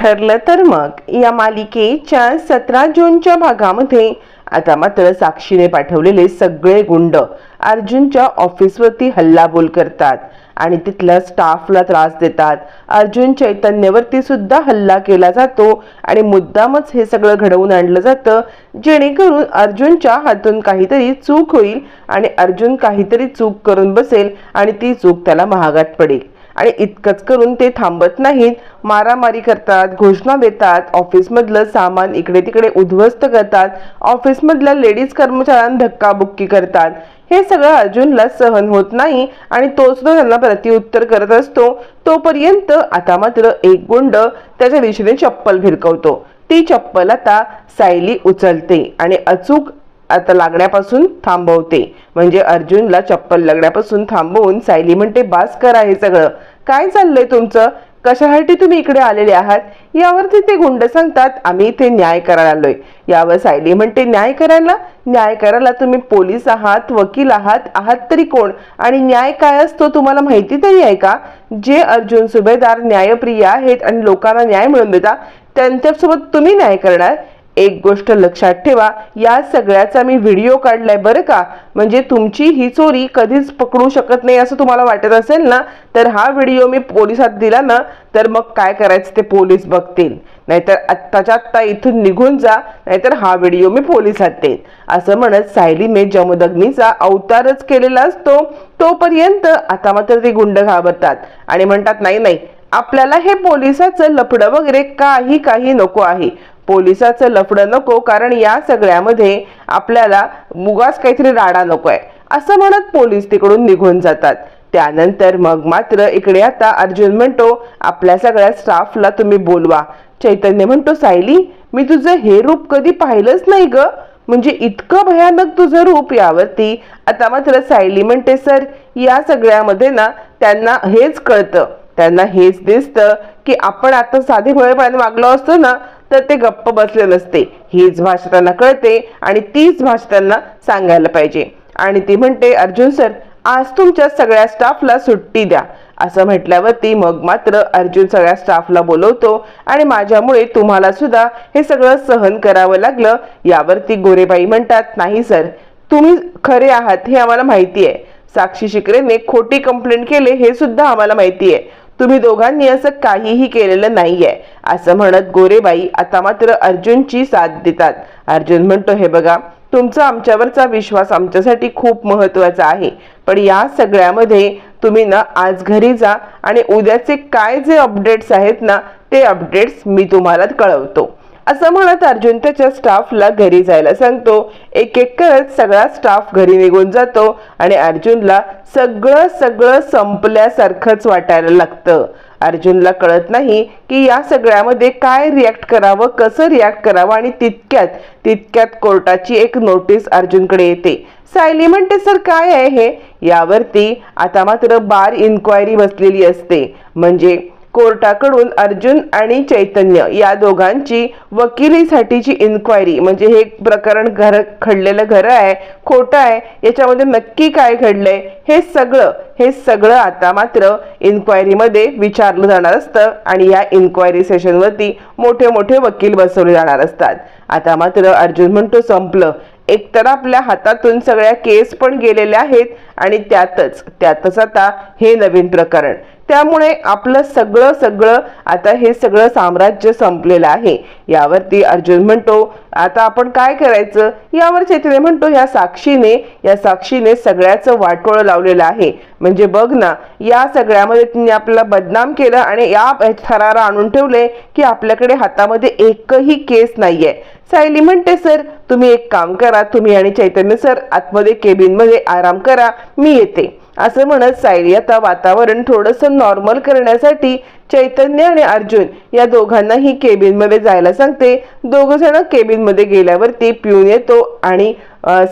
ठरलं तर मग. या मालिकेच्या सतरा जूनच्या भागामध्ये आता मात्र साक्षीने पाठवलेले सगळे गुंड अर्जुनच्या ऑफिसवरती हल्लाबोल करतात आणि तिथल्या स्टाफला त्रास देतात. अर्जुन चैतन्यवरती सुद्धा हल्ला केला जातो आणि मुद्दामच हे सगळं घडवून आणलं जातं जेणेकरून अर्जुनच्या हातून काहीतरी चूक होईल आणि अर्जुन काहीतरी चूक करून बसेल आणि ती चूक त्याला महागात पडेल. आणि इतकंच करून ते थांबत नाहीत. मारामारी करतात घोषणा देतात ऑफिसमधलं सामान इकडे तिकडे उद्ध्वस्त करतात ऑफिसमधल्या लेडीज कर्मचाऱ्यांना धक्काबुक्की करतात. हे सगळं अर्जुनला सहन होत नाही आणि तो सुद्धा त्यांना प्रतिउत्तर करत असतो. तोपर्यंत आता मात्र एक गुंड त्याच्या दिशेने चप्पल भिरकवतो ती चप्पल आता सायली उचलते आणि अचूक आता लागण्यापासून थांबवते. म्हणजे अर्जुनला चप्पल लागण्यापासून थांबवून सायली म्हणते बास करा हे सगळं. काय चाललंय तुमचं? कशासाठी तुम्ही इकडे आलेले आहात? यावरती ते गुंड सांगतात आम्ही इथे न्याय करायला आलोय. यावर सायली म्हणते न्याय करायला? न्याय करायला तुम्ही पोलीस आहात वकील आहात आहात तरी कोण? आणि न्याय काय असतो तुम्हाला माहिती तरी आहे का? जे अर्जुन सुभेदार न्यायप्रिय आहेत आणि लोकांना न्याय मिळवून देता त्यांच्यासोबत तुम्ही न्याय करणार? एक गोष्ट लक्षात ठेवा या सगळ्याचा मी व्हिडिओ काढलाय बरं का? म्हणजे तुमची ही चोरी कधीच पकडू शकत नाही असं तुम्हाला वाटत असेल ना? तर हा व्हिडिओ मी पोलिसात दिला ना तर मग काय करायचं ते पोलीस बघतील. नाहीतर आत्ताच्या आत्ता इथून निघून जा नाहीतर हा व्हिडिओ मी पोलिसात देईन. असं म्हणत सायलीने जमदग्नीचा अवतारच केलेला असतो. तोपर्यंत आता मात्र ते गुंड घाबरतात आणि म्हणतात नाही नाही आपल्याला हे पोलिसाचं लपडं वगैरे काही काही नको आहे. पोलिसाचं लफडं नको कारण या सगळ्यामध्ये आपल्याला मुगास काहीतरी राडा नकोय. असं म्हणत पोलीस तिकडून निघून जातात. त्यानंतर मग मात्र इकडे आता अर्जुन म्हणतो आपल्या सगळ्या स्टाफला तुम्ही बोलवा. चैतन्य म्हणतो सायली मी तुझं हे रूप कधी पाहिलंच नाही ग. म्हणजे इतकं भयानक तुझं रूप यावरती. आता मात्र सायली म्हणते सर या सगळ्यामध्ये ना त्यांना हेच कळतं. त्यांना हेच दिसतं की आपण आता साधे भोळेपणाने वागलो असतो ना तर ते गप्प बसले नसते. हीच भाषा त्यांना कळते आणि तीच भाषा त्यांना सांगायला पाहिजे. आणि ती म्हणते अर्जुन सर आज तुमच्या सगळ्या स्टाफला सुट्टी द्या. असं म्हटल्यावरती मग मात्र अर्जुन सगळ्या स्टाफला बोलवतो आणि माझ्यामुळे तुम्हाला सुद्धा हे सगळं सहन करावं लागलं. यावरती गोरेबाई म्हणतात नाही सर तुम्ही खरे आहात हे आम्हाला माहिती आहे. साक्षी शिकरेने खोटी कंप्लेंट केले हे सुद्धा आम्हाला माहिती आहे. तुम्ही दोघांनी असं काहीही केलेलं नाहीये. असं म्हणत गोरेबाई आता मात्र अर्जुनची साथ देतात. अर्जुन म्हणतो हे बघा तुमचा आमच्यावरचा विश्वास आमच्यासाठी खूप महत्त्वाचा आहे. पण या सगळ्यामध्ये तुम्ही ना आज घरी जा आणि उद्याचे काय जे अपडेट्स आहेत ना ते अपडेट्स मी तुम्हाला कळवतो. असं म्हणत अर्जुन त्याच्या स्टाफला घरी जायला सांगतो. एक एक करत सगळा स्टाफ घरी निघून जातो आणि अर्जुनला सगळं सगळं संपल्यासारखंच वाटायला लागतं. अर्जुनला कळत नाही की या सगळ्यामध्ये काय रिॲक्ट करावं कसं रिॲक्ट करावं आणि तितक्यात तितक्यात कोर्टाची एक नोटीस अर्जुनकडे येते. सायली म्हणते सर काय आहे हे? यावरती आता मात्र बार इन्क्वायरी बसलेली असते. म्हणजे कोर्टाकडून अर्जुन आणि चैतन्य या दोघांची वकिलीसाठीची इन्क्वायरी म्हणजे हे प्रकरण घर घडलेलं घर आहे खोटं आहे याच्यामध्ये नक्की काय घडलंय हे सगळं हे सगळं आता मात्र इन्क्वायरीमध्ये विचारलं जाणार असतं आणि या इन्क्वायरी सेशनवरती मोठे मोठे वकील बसवले जाणार असतात. आता मात्र अर्जुन म्हणतो संपलं. एकतर आपल्या हातातून सगळ्या केस पण गेलेल्या आहेत आणि त्यातच त्यातच आता हे नवीन प्रकरण. त्यामुळे आपलं सगळं सगळं आता हे सगळं साम्राज्य संपलेलं आहे. यावरती अर्जुन म्हणतो आता आपण काय करायचं? यावर चैतन्य म्हणतो या साक्षीने या साक्षीने सगळ्याचं वाटोळं लावलेलं आहे. म्हणजे बघ ना या सगळ्यामध्ये तिने आपल्याला बदनाम केलं आणि या थरारा आणून ठेवले की आपल्याकडे हातामध्ये एकही केस नाहीये. सायली म्हणते सर तुम्ही एक काम करा तुम्ही आणि चैतन्य सर आतमध्ये केबिनमध्ये आराम करा मी येते. असं म्हणत सायली आता वातावरण थोडंसं नॉर्मल करण्यासाठी चैतन्य आणि अर्जुन या दोघांनाही केबिनमध्ये जायला सांगते. दोघ जण केबिनमध्ये गेल्यावरती पिऊन येतो आणि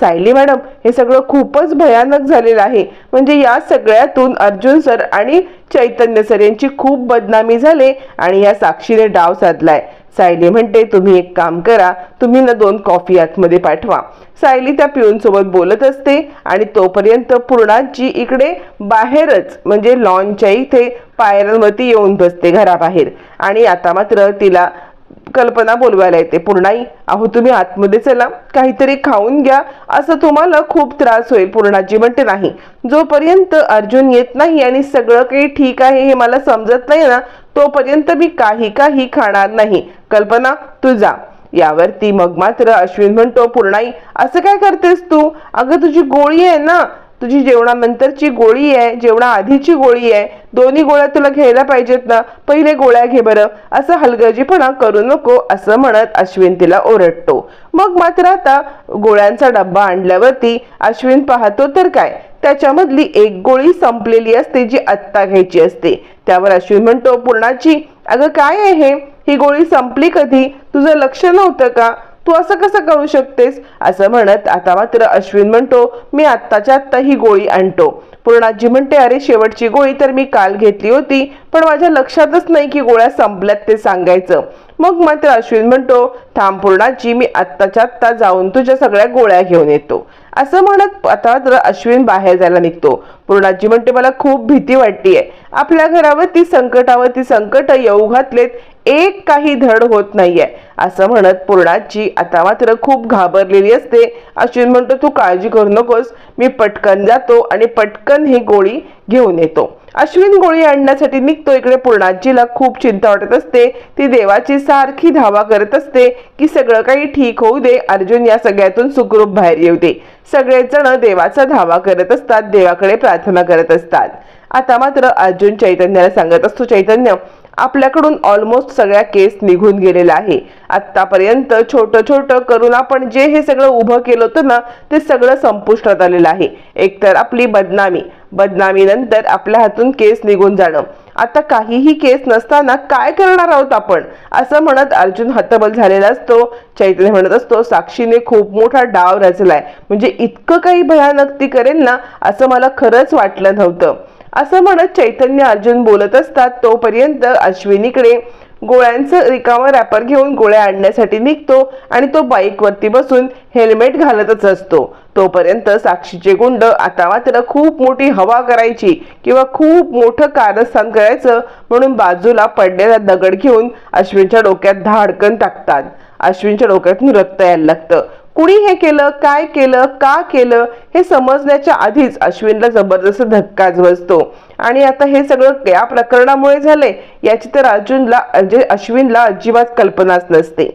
सायली मॅडम हे सगळं खूपच भयानक झालेलं आहे. म्हणजे या सगळ्यातून अर्जुन सर आणि चैतन्य सर यांची खूप बदनामी झाले आणि या साक्षीने डाव साधलाय. सायली म्हणते तुम्ही एक काम करा तुम्ही ना दोन कॉफी आतमध्ये पाठवा. सायली त्या पिऊनसोबत बोलत असते आणि तोपर्यंत पूर्णाजी इकडे बाहेरच म्हणजे लॉनच्या इथे पायऱ्यांवरती येऊन बसते घराबाहेर. आणि आता मात्र तिला कल्पना बोलवायला येते. पूर्णाई अहो तुम्ही आतमध्ये चला. काहीतरी खाऊन घ्या. असं तुम्हाला खूप त्रास होईल. पूर्णाजी म्हणते नाही. जोपर्यंत अर्जुन येत नाही आणि सगळं काही ठीक आहे हे मला समजत नाही ना तोपर्यंत मी काही काही खाणार नाही. कल्पना तू जा. यावरती मग मात्र अश्विन म्हणतो पूर्णाई असं काय करतेस तू? अगं तुझी गोळी आहे ना. तुझी जेवणानंतरची गोळी आहे जेवणा आधीची गोळी आहे दोन्ही गोळ्या तुला घ्यायला पाहिजेत ना? पहिले गोळ्या घे बरं. असं हलगर्जीपणा करू नको असं म्हणत अश्विन तिला ओरडतो. मग मात्र आता गोळ्यांचा डब्बा आणल्यावरती अश्विन पाहतो तर काय? त्याच्यामधली एक गोळी संपलेली असते जी आत्ता घ्यायची असते. त्यावर अश्विन म्हणतो पूर्णाची अगं काय आहे ही गोळी संपली कधी? तुझं लक्ष नव्हतं का? तू असं कसं करू शकतेस? असं म्हणत आता मात्र अश्विन म्हणतो मी आत्ताच्या आत्ता ही गोळी आणतो. पूर्णाजी म्हणते अरे शेवटची गोळी तर मी काल घेतली होती पण माझ्या लक्षातच नाही की गोळ्या संपल्यात ते सांगायचं. मग मात्र अश्विन म्हणतो थांब पूर्णाजी मी आत्ताच्या आत्ता जाऊन तुझ्या सगळ्या गोळ्या घेऊन येतो. असं म्हणत आता मात्र अश्विन बाहेर जायला निघतो. पूर्णाजी म्हणते मला खूप भीती वाटतीये. आपल्या घरावरती संकटावरती संकट येऊ घातलेत. एक काही धड होत नाहीये. असं म्हणत पूर्णाची आता मात्र खूप घाबरलेली असते. अश्विन म्हणतो तू काळजी करू नकोस. मी पटकन जातो आणि पटकन ही गोळी घेऊन येतो. अश्विन गोळी आणण्यासाठी निघतो. इकडे पूर्णाजीला खूप चिंता वाटत असते. ती देवाची सारखी धावा करत असते की सगळं काही ठीक होऊ दे. अर्जुन या सगळ्यातून सुखरूप बाहेर येऊ दे. सगळेजण देवाचा धावा करत असतात. देवाकडे प्रार्थना करत असतात. आता मात्र अर्जुन चैतन्याला सांगत असतो चैतन्य आपल्याकडून ऑलमोस्ट सगळ्या केस निघून गेलेला आहे. आतापर्यंत छोटं छोटं करून आपण जे हे सगळं उभं केलं होतं ना ते सगळं संपुष्टात आलेलं आहे. एकतर आपली बदनामी बदनामीनंतर आपल्या हातून केस निघून जाणं. आता काहीही केस नसताना काय करणार आहोत आपण? असं म्हणत अर्जुन हतबल झालेला असतो. चैतन्य म्हणत असतो साक्षीने खूप मोठा डाव रचलाय. म्हणजे इतकं काही भयानक ती करेल ना असं मला खरंच वाटलं नव्हतं. असं म्हणत चैतन्य अर्जुन बोलत असतात तोपर्यंत अश्विनीकडे गोळ्यांचं रिकामा रॅपर घेऊन गोळ्या आणण्यासाठी निघतो आणि तो बाईकवरती बसून हेल्मेट घालतच असतो. तोपर्यंत साक्षीचे गुंड आता मात्र खूप मोठी हवा करायची किंवा खूप मोठं कारस्थान करायचं म्हणून बाजूला पडलेला दगड घेऊन अश्विनच्या डोक्यात धाडकन टाकतात. अश्विनच्या डोक्यातून रक्त यायला लागतं. कुणी हे केलं काय केलं का केलं हे समजण्याच्या आधीच अश्विनला जबरदस्त धक्काच बसतो. आणि आता हे सगळं या प्रकरणामुळे झाले याची तर अर्जुनला म्हणजे अश्विनला अजिबात कल्पनाच नसते.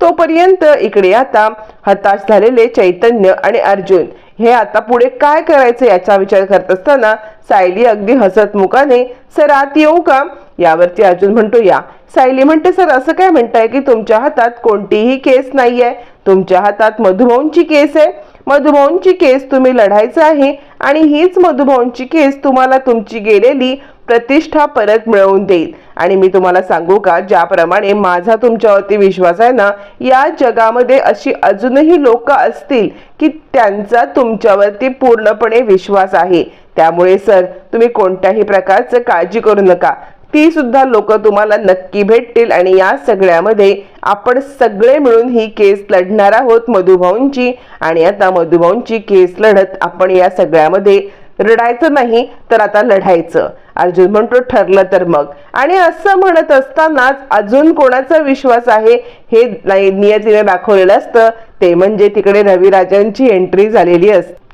तोपर्यंत इकडे आता हताश झालेले चैतन्य आणि अर्जुन हे आता पुढे काय करायचं याचा विचार करत असताना सायली अगदी हसत मुखाने सर आत येऊ का? यावरती अर्जुन म्हणतो या. सायली म्हणते सर असं काय म्हणताय की तुमच्या हातात कोणतीही केस नाहीये? तुमच्या हातात मधुभाऊंची केस आहे. मधुभाऊंची केस तुम्ही लढायचं आहे आणि हीच मधुभाऊंची केस तुम्हाला तुमची गेलेली प्रतिष्ठा परत मिळवून देईल. आणि मी तुम्हाला सांगू का ज्याप्रमाणे माझा तुमच्यावरती विश्वास आहे ना या जगामध्ये अशी अजूनही लोक असतील की त्यांचा तुमच्यावरती पूर्णपणे विश्वास आहे. त्यामुळे सर तुम्ही कोणत्याही प्रकारचं काळजी करू नका. ती सुद्धा लोक तुम्हाला नक्की भेटतील. आणि या सगळ्यामध्ये आपण सगळे मिळून ही केस लढणार आहोत मधुभाऊंची. आणि आता मधुभाऊंची केस लढत आपण या सगळ्यामध्ये रडायचं नाही तर आता लढायचं. अर्जुन म्हणतो ठरलं तर मग. आणि असं म्हणत असतानाच अजून कोणाचा विश्वास आहे? हे नियतीने दाखवलेलं असतं. ते म्हणजे तिकडे रविराजांची एंट्री झालेली असते.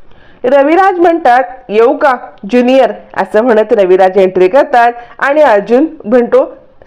रविराज म्हणतात येऊ का ज्युनियर असं म्हणत रविराज एंट्री करतात. आणि अर्जुन म्हणतो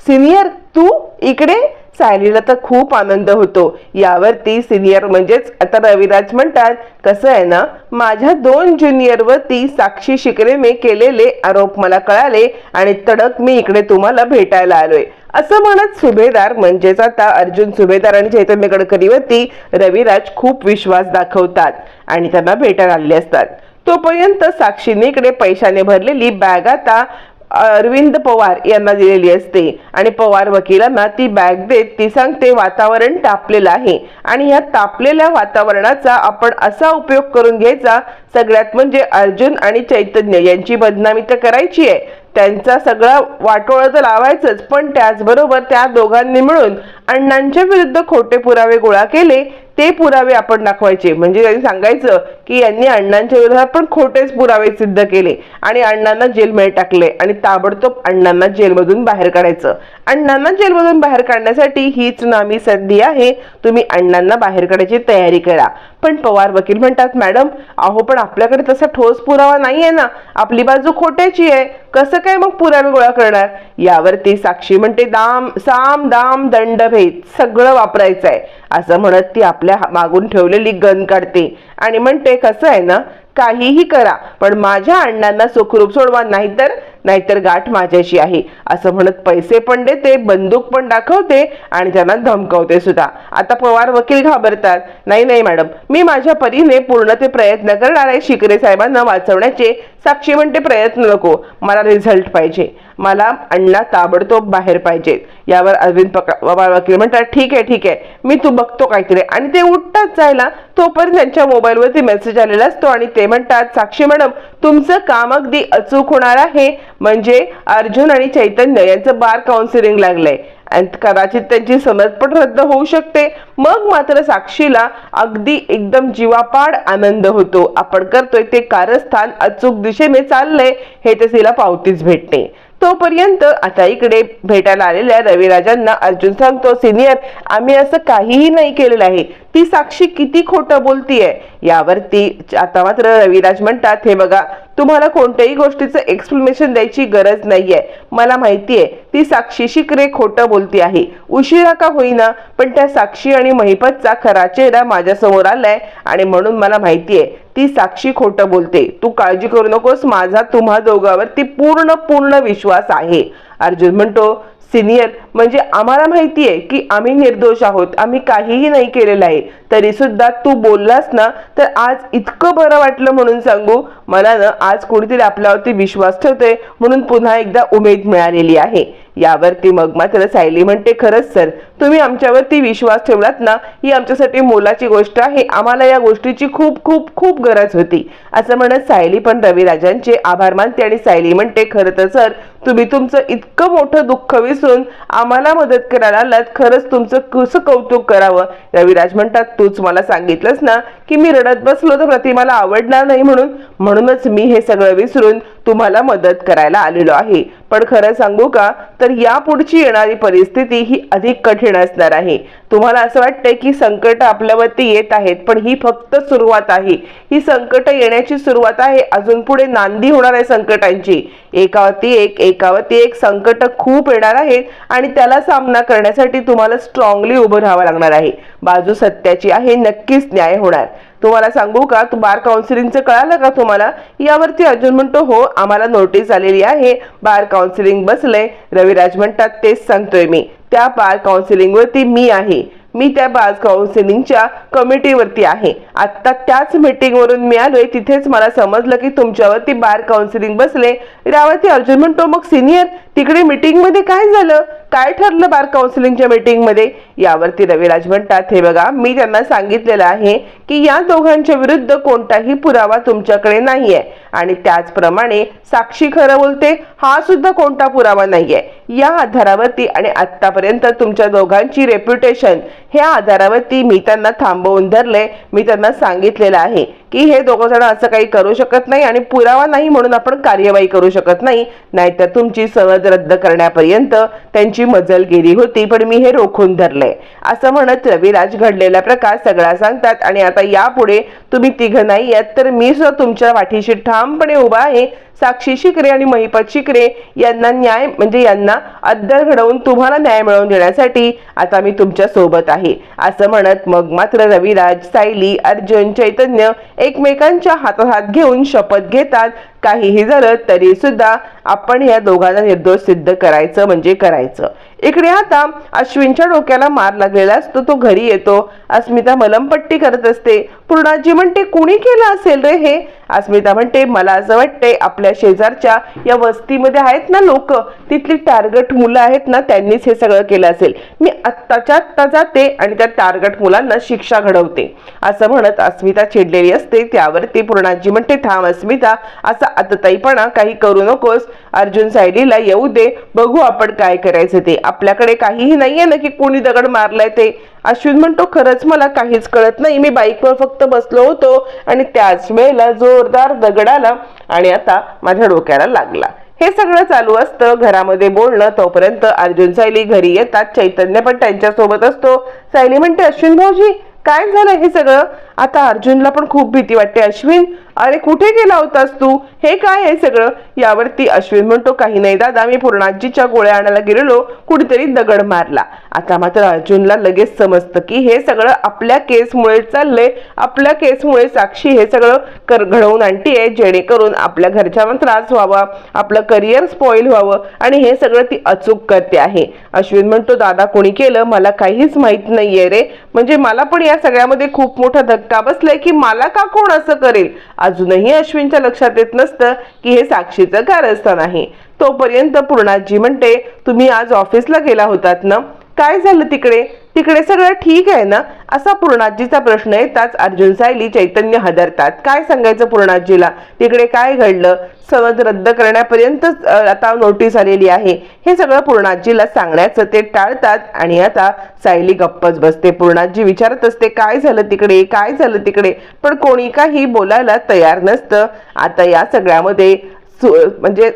सिनियर तू इकडे? सायलीला तर खूप आनंद होतो. यावरती सिनियर म्हणजेच आता रविराज म्हणतात कसं आहे ना माझ्या दोन ज्युनियरवरती साक्षी शिकरेने केलेले आरोप मला कळाले आणि तडक मी इकडे तुम्हाला भेटायला आलोय. असं म्हणत सुभेदार म्हणजेच आता अर्जुन सुभेदार आणि चैतन्य गडकरीवरती रविराज खूप विश्वास दाखवतात आणि त्यांना भेटायला आलेले असतात. तोपर्यंत साक्षीने इकडे पैशाने भरलेली बॅग आता अरविंद पवार यांना दिलेली असते. आणि पवार वकिलांना ती बॅग देत ती सांगते वातावरण तापलेलं आहे. आणि या तापलेल्या वातावरणाचा आपण असा उपयोग करून घ्यायचा सगळ्यात म्हणजे अर्जुन आणि चैतन्य यांची बदनामी तर करायची आहे. त्यांचा सगळा वाटोळ तर लावायचंच पण त्याचबरोबर त्या दोघांनी मिळून अण्णांच्या विरुद्ध खोटे पुरावे गोळा केले ते पुरावे आपण दाखवायचे. म्हणजे त्यांनी सांगायचं की यांनी अण्णांच्या विरोधात पण खोटेच पुरावे सिद्ध केले आणि अण्णांना जेलमध्ये टाकले आणि ताबडतोब अण्णांना जेलमधून बाहेर काढायचं. अण्णांना जेलमधून बाहेर काढण्यासाठी हीच नामी संधी आहे. तुम्ही अण्णांना बाहेर काढायची तयारी करा. पण पवार वकील म्हणतात मॅडम अहो पण आपल्याकडे तसा ठोस पुरावा नाही आहे ना. आपली बाजू खोट्याची आहे. कसं काय मग पुरावे गोळा करणार? यावरती साक्षी म्हणते दाम साम दाम दंडभेद सगळं वापरायचं आहे. असं म्हणत ती आपल्या मागून ठेवलेली गन काढते आणि म्हणते कसं आहे ना काहीही करा पण माझ्या अण्णांना सुखरूप सोडवा. नाहीतर नाहीतर गाठ माझ्याशी आहे. असं म्हणत पैसे पण देते बंदूक पण दाखवते आणि त्यांना धमकवते सुद्धा. आता पवार वकील घाबरतात. नाही नाही मॅडम. मी माझ्या परीने पूर्ण ते प्रयत्न करणार आहे. शिकरे साहेबांना वाचवण्याचे साक्षी म्हणते प्रयत्न नको. मला रिझल्ट पाहिजे. मला अण्णा ताबडतोब बाहेर पाहिजेत यावर अरविंद पका- पवार वकील म्हणतात ठीक आहे ठीक आहे. मी तू बघतो काहीतरी. आणि ते उठतात जायला. तोपर्यंत त्यांच्या मोबाईलवरती मेसेज आलेला असतो आणि ते म्हणतात साक्षी मॅडम तुमचं काम अगदी अचूक होणार आहे. म्हणजे अर्जुन आणि चैतन्य यांचं बार काउन्सिलिंग लागलंय. आणि कदाचित त्यांची समज पण रद्द होऊ शकते. मग मात्र साक्षीला अगदी एकदम जीवापाड आनंद होतो. आपण करतोय ते कारस्थान अचूक दिशेने चाललंय हे तर तिला पावतीच भेटते तोपर्यंत आता इकडे भेटायला आलेल्या रविराजांना अर्जुन सांगतो सिनियर आम्ही असं काहीही नाही केलेलं आहे. ती साक्षी किती खोटं बोलतीये? यावरती आता मात्र रविराज म्हणतात हे बघा तुम्हाला कोणत्याही गोष्टीचं एक्सप्लेनेशन द्यायची गरज नाहीये. मला माहितीये ती साक्षी शिकरे खोटं बोलती आहे. उशिरा का होईना पण त्या साक्षी आणि महिपतचा खरा चेहरा माझ्यासमोर आलाय आणि म्हणून मला माहितीये ती साक्षी खोटं बोलते. तू काळजी करू नकोस माझा तुम्हा दोघांवरती पूर्ण पूर्ण विश्वास आहे. अर्जुन म्हणतो सिनियर. म्हणजे आम्हाला माहिती आहे की आम्ही निर्दोष आहोत. आम्ही काहीही नाही केलेलं आहे. तरी सुद्धा तू बोललास ना तर आज इतकं बरं वाटलं म्हणून सांगू. मला ना आज कोणीतरी आपल्यावरती विश्वास ठेवते म्हणून पुन्हा एकदा उमेद मिळालेली आहे. यावरती मग मात्र सायली म्हणते खरंच सर तुम्ही आमच्यावरती विश्वास ठेवलात ना ही आमच्यासाठी मोलाची गोष्ट आहे. आम्हाला या गोष्टीची खूप खूप खूप गरज होती. असं म्हणत सायली पण रविराजांचे आभार मानते आणि सायली म्हणते खरं तर सर तुम्ही तुमचं इतकं मोठं दुःख विसरून आम्हाला मदत करायला आलात खरंच तुमचं कसं कौतुक करावं? रविराज म्हणतात तूच मला सांगितलंस ना की मी रडत बसलो तर प्रतिमाला आवडणार नाही म्हणून. म्हणूनच मी हे सगळं विसरून तुम्हाला मदत करायला आलेलो आहे. पण खरं सांगू का? तर यापुढची येणारी परिस्थिती ही अधिक कठीण असणार आहे. तुम्हाला असं वाटतंय की संकट आपल्यावरती येत आहेत पण ही फक्त सुरुवात आहे. ही संकट येण्याची सुरुवात आहे. अजून पुढे नांदी होणार आहे संकटांची. एकावरती एक एकावरती एक संकट खूप येणार आहेत आणि त्याला सामना करण्यासाठी तुम्हाला स्ट्रॉंगली उभं राहावं लागणार आहे. बाजू सत्याची आहे नक्कीच न्याय होणार. तुम्हाला सांगू का? तू बार काउन्सिलिंगचं कळालं का तुम्हाला? यावरती अर्जुन म्हणतो हो आम्हाला नोटीस आलेली आहे. बार काउन्सिलिंग बसलंय. रविराज म्हणतात तेच सांगतोय मी. त्या बार काउन्सिलिंग वरती मी आहे. मी त्या बार काउन्सिलिंगच्या कमिटीवरती आहे. आता त्याच मीटिंगवरून मिळालोय मी आलोय. तिथेच मला समजलं की तुमच्यावरती बार काउन्सिलिंग बसले यावरती अर्जुन म्हणतो मग सिनियर तिकडे मीटिंगमध्ये काय झालं? काय ठरलं बार काउन्सिलिंगच्या मीटिंगमध्ये यावरती रविराज म्हणतात हे बघा मी त्यांना सांगितलेलं आहे की या दोघांच्या विरुद्ध कोणताही पुरावा तुमच्याकडे नाहीये. आणि त्याचप्रमाणे साक्षी खरं बोलते हा सुद्धा कोणता पुरावा नाहीये. या आधारावरती आणि आतापर्यंत तुमच्या दोघांची रेप्युटेशन ह्या आधारावरती मी त्यांना थांबवून धरले मी त्यांना सांगितलेलं आहे की हे दोघं जण असं काही करू शकत नाही आणि पुरावा नाही म्हणून आपण कार्यवाही करू शकत नाही. नाहीतर तुमची सहज रद्द करण्यापर्यंत त्यांची मजल गेली होती पण मी हे रोखून धरले. असं म्हणत रविराज घडलेला प्रकार सगळा सांगतात आणि आता यापुढे तुम्ही तिघं नाही यात तर मी सुद्धा तुमच्या वाठीशी ठामपणे उभा आहे साक्षी शिकरे आणि महिपत शिकरे यांना न्याय म्हणजे यांना अद्दल घडवून तुम्हाला न्याय मिळवून देण्यासाठी आता मी तुमच्यासोबत आहे. असं म्हणत मग मात्र रविराज सायली अर्जुन चैतन्य एकमेकांच्या हातात हात घेऊन शपथ घेतात. काहीही झालं तरी सुद्धा आपण या दोघांना निर्दोष सिद्ध करायचं म्हणजे करायचं. इकडे आता अश्विनच्या डोक्याला मार लागलेला असतो तो घरी येतो. अस्मिता मलमपट्टी करत असते. पूर्णाजी म्हणते कुणी केलं असेल रे हे? अस्मिता म्हणते मला असं वाटतंय आपल्या शेजारच्या या वस्तीमध्ये आहेत ना लोक तिथली टार्गट मुलं आहेत ना त्यांनीच हे सगळं केलं असेल. मी आत्ताच्या आत्ता जाते आणि त्या टार्गट मुलांना शिक्षा घडवते. असं म्हणत अस्मिता चिडलेली असते. त्यावरती पूर्णाजी म्हणते थांब अस्मिता असा आतताईपणा काही करू नकोस. अर्जुन सायलीला येऊ दे बघू आपण काय करायचं ते. आपल्याकडे काहीही नाहीये ना की कोणी दगड मारलाय ते. अश्विन म्हणतो खरंच मला काहीच कळत नाही. मी बाईकवर फक्त बसलो होतो आणि त्याच वेळेला जोरदार दगड आला आणि आता माझ्या डोक्याला लागला. हे सगळं चालू असतं. घरामध्ये बोलणं तोपर्यंत अर्जुन सायली घरी येतात. चैतन्य पण त्यांच्यासोबत असतो. सायली म्हणते अश्विन भाऊजी काय झालं हे सगळं? आता अर्जुनला पण खूप भीती वाटते. अश्विन अरे कुठे गेला होतास तू? हे काय आहे सगळं? यावरती अश्विन म्हणतो काही नाही दादा मी पूर्णाजीच्या गोळ्या आणायला गेलेलो कुठेतरी दगड मारला. आता मात्र अर्जुनला लगेच समजतं की हे सगळं आपल्या केसमुळे चाललंय आपल्या केसमुळे साक्षी हे सगळं कर घडवून आणतीये जेणेकरून आपल्या घरच्यांना त्रास व्हावा आपलं करिअर स्पॉईल व्हावं आणि हे सगळं ती अचूक करते आहे. अश्विन म्हणतो दादा कोणी केलं? मला काहीच माहीत नाहीये रे. म्हणजे मला पण या सगळ्यामध्ये खूप मोठा धक्का बसलाय की मला का कोण असं करेल? अजूनही अश्विनच्या लक्षात येत नसतं की हे साक्षीचं कारस्थान आहे. तोपर्यंत पूर्णाजी म्हणते तुम्ही आज ऑफिसला गेला होतात ना? काय झालं तिकडे? तिकडे सगळं ठीक आहे ना? असा पूर्णाजीचा प्रश्न येताच अर्जुन सायली चैतन्य हदरतात. काय सांगायचं पूर्णाजीला? तिकडे काय घडलं? सनद रद्द करण्यापर्यंत आता नोटीस आलेली आहे. हे सगळं पूर्णाजीला सांगण्याचं ते टाळतात आणि आता सायली गप्पच बसते. पूर्णाजी विचारत असते काय झालं तिकडे? काय झालं तिकडे? पण कोणी काही बोलायला तयार नसतं. आता या सगळ्यामध्ये सु- म्हणजे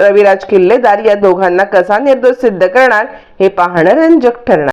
रविराज किल्लेदार या दोघांना कसा निर्दोष सिद्ध करणार? हे पाहणं रंजक ठरणार.